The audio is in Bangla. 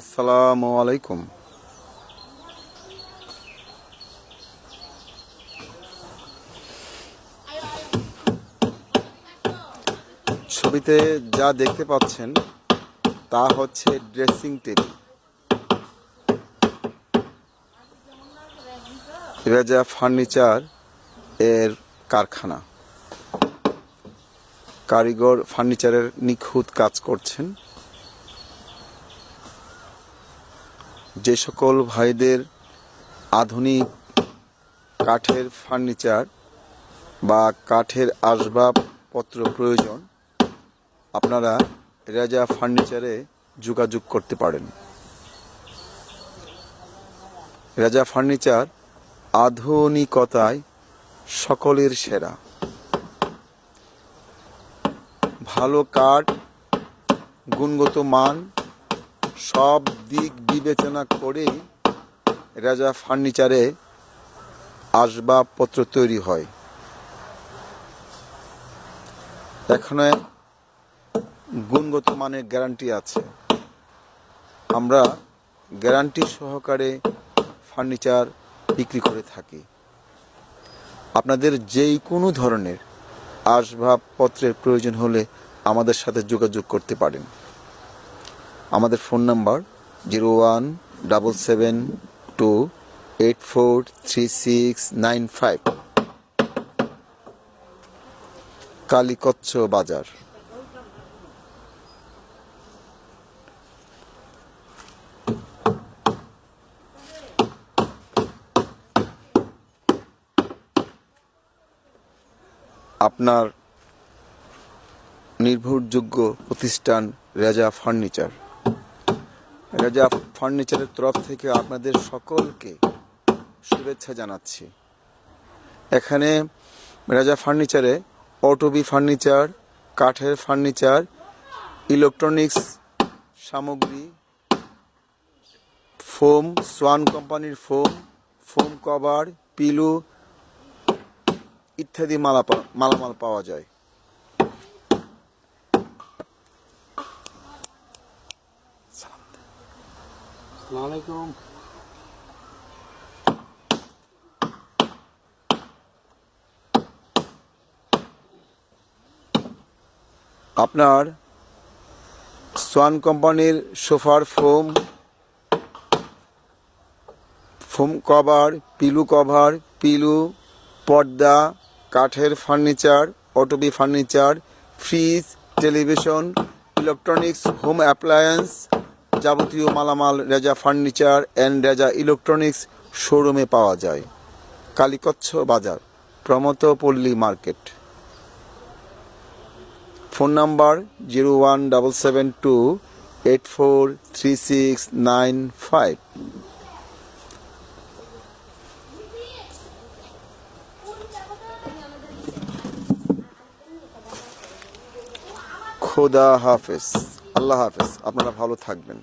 আসসালামু আলাইকুম। ছবিতে যা দেখতে পাচ্ছেন, তা হচ্ছে ড্রেসিং টেবিল রেজা ফার্নিচার এর কারখানা। কারিগর ফার্নিচারের নিখুঁত কাজ করছেন। যে সকল ভাইদের আধুনিক কাঠের ফার্নিচার বা কাঠের আসবাবপত্র প্রয়োজন, আপনারা রেজা ফার্নিচারে যোগাযোগ করতে পারেন। রেজা ফার্নিচার আধুনিকতায় সকলের সেরা। ভালো কাঠ, গুণগত মান সব দিক বিবেচনা করেই রাজা ফার্নিচারে আসবাবপত্র তৈরি হয়। এখানে গুণগত মানের গ্যারান্টি আছে। আমরা গ্যারান্টি সহকারে ফার্নিচার বিক্রি করে থাকি। আপনাদের যেই কোনো ধরনের আসবাবপত্রের প্রয়োজন হলে আমাদের সাথে যোগাযোগ করতে পারেন। আমাদের phone number zero one double seven two eight four three six nine five. Kalikachha Bazar আপনার নির্ভরযোগ্য প্রতিষ্ঠান রেজা ফার্নিচার। রেজা ফার্নিচারের তরফ থেকে আপনাদের সকলকে শুভেচ্ছা জানাচ্ছি। এখানে রেজা ফার্নিচারে অটোবি ফার্নিচার, কাঠের ফার্নিচার, ইলেকট্রনিক্স সামগ্রী, ফোম, সোয়ান কোম্পানির ফোম ফোম কভার, পিলু ইত্যাদি মালা মালামাল পাওয়া যায়। আসসালামাইকুম আপনার সোয়ান কোম্পানির সোফার foam foam cover, pillow cover, pillow, পর্দা, কাঠের furniture, Otobi furniture, fridge, television, electronics, home appliance যাবতীয় মালামাল, Reza furniture and Reza electronics শোরুমে পাওয়া যায়। Kalikachha Bazar Pramathapalli market. Phone number zero one double seven two eight four three six nine five খোদা হাফেজ। আল্লাহ হাফেজ আপনারা ভালো থাকবেন।